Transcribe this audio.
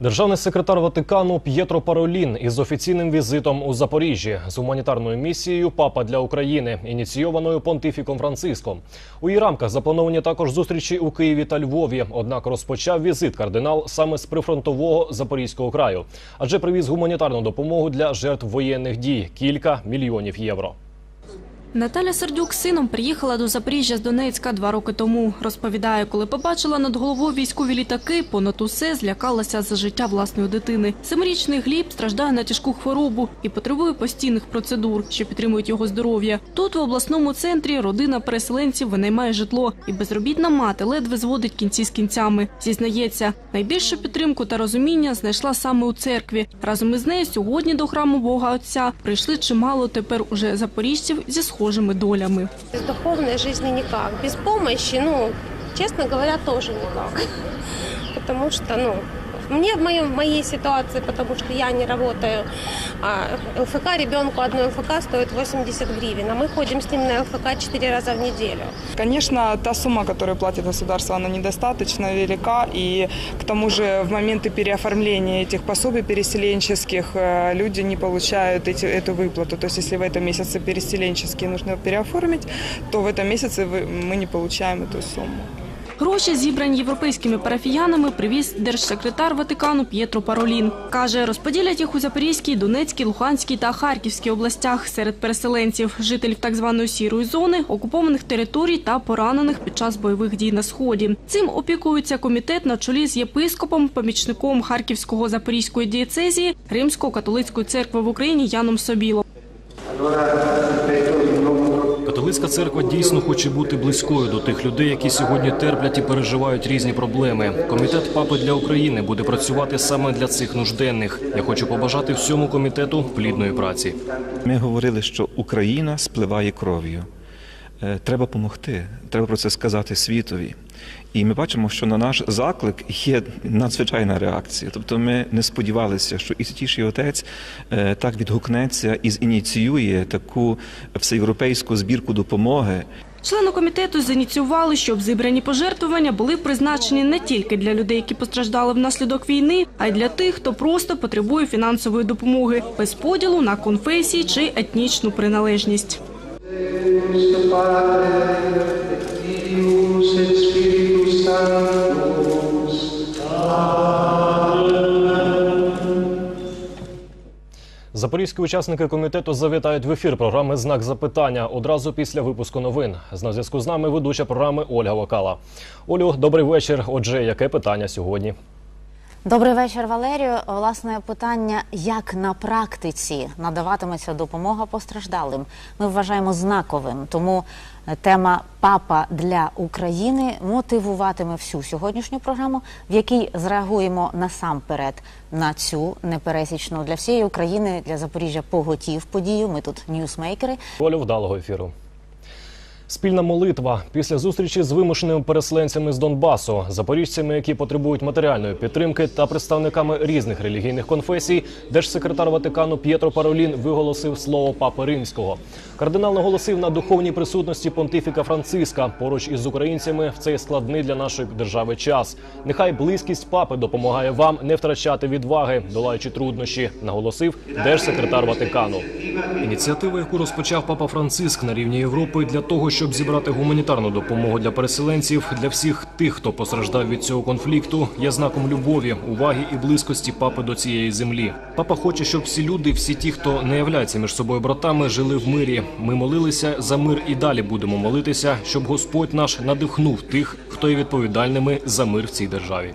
Державний секретар Ватикану П'єтро Паролін із офіційним візитом у Запоріжжі з гуманітарною місією Папа для України, ініційованою понтифіком Франциском. У її рамках заплановані також зустрічі у Києві та Львові. Однак розпочав візит кардинал саме з прифронтового Запорізького краю, адже привіз гуманітарну допомогу для жертв воєнних дій кілька мільйонів євро. Наталя Сердюк з сином приїхала до Запоріжжя з Донецька два роки тому. Розповідає, коли побачила над головою військові літаки, понад усе злякалася за життя власної дитини. Семирічний Гліб страждає на тяжку хворобу і потребує постійних процедур, що підтримують його здоров'я. Тут, в обласному центрі, родина переселенців винаймає житло, і безробітна мати ледве зводить кінці з кінцями. Зізнається, найбільшу підтримку та розуміння знайшла саме у церкві. Разом із нею сьогодні до храму Бога Отця прийшли чимало тепер уже запоріжців зі схожими долями. Без духовной жизни никак. Без помощи, ну, честно говоря, тоже никак. Потому что, ну, мне в, моем, в моей ситуации, потому что я не работаю, а ЛФК ребенку одной ЛФК стоит 80 гривен, а мы ходим с ним на ЛФК 4 раза в неделю. Конечно, та сумма, которую платит государство, она недостаточно велика, и к тому же в моменты переоформления этих пособий переселенческих э, люди не получают эти, эту выплату. То есть, если в этом месяце переселенческие нужно переоформить, то в этом месяце вы- мы не получаем эту сумму. Гроші, зібрані європейськими парафіянами, привіз держсекретар Ватикану П'єтро Паролін. Каже, розподілять їх у Запорізькій, Донецькій, Луганській та Харківській областях серед переселенців, жителів так званої сірої зони, окупованих територій та поранених під час бойових дій на сході. Цим опікується комітет на чолі з єпископом, помічником Харківського Запорізької дієцезії Римської католицької церкви в Україні Яном Собілом. Католицька церква дійсно хоче бути близькою до тих людей, які сьогодні терплять і переживають різні проблеми. Комітет папи для України буде працювати саме для цих нужденних. Я хочу побажати всьому комітету плідної праці. Ми говорили, що Україна спливає кров'ю. Е, Треба допомогти, треба про це сказати світові. І ми бачимо, що на наш заклик є надзвичайна реакція. Тобто ми не сподівалися, що і Святіший Отець е, так відгукнеться і зініціює таку всеєвропейську збірку допомоги. Члени комітету зініціювали, щоб зібрані пожертвування були призначені не тільки для людей, які постраждали внаслідок війни, а й для тих, хто просто потребує фінансової допомоги без поділу на конфесії чи етнічну приналежність. Запорізькі учасники комітету завітають в ефір програми Знак запитання одразу після випуску новин. На зв'язку з нами ведуча програми Ольга Вакала. Олю, добрий вечір. Отже, яке питання сьогодні? Добрий вечір, Валерію. Власне питання, як на практиці надаватиметься допомога постраждалим, ми вважаємо знаковим. Тому тема Папа для України мотивуватиме всю сьогоднішню програму, в якій зреагуємо насамперед на цю непересічну для всієї України, для Запоріжжя поготів подію. Ми тут ньюсмейкери. Олю, вдалого ефіру. Спільна молитва після зустрічі з вимушеними переселенцями з Донбасу, запоріжцями, які потребують матеріальної підтримки, та представниками різних релігійних конфесій, держсекретар Ватикану П'єтро Паролін виголосив слово Папи Римського. Кардинал наголосив на духовній присутності понтифіка Франциска поруч із українцями в цей складний для нашої держави час. Нехай близькість папи допомагає вам не втрачати відваги, долаючи труднощі, наголосив держсекретар Ватикану. Ініціатива, яку розпочав папа Франциск на рівні Європи, для того, щоб зібрати гуманітарну допомогу для переселенців, для всіх тих, хто постраждав від цього конфлікту, є знаком любові, уваги і близькості папи до цієї землі. Папа хоче, щоб всі люди, всі ті, хто не являються між собою братами, жили в мирі. Ми молилися за мир і далі будемо молитися, щоб Господь наш надихнув тих, хто є відповідальними за мир в цій державі.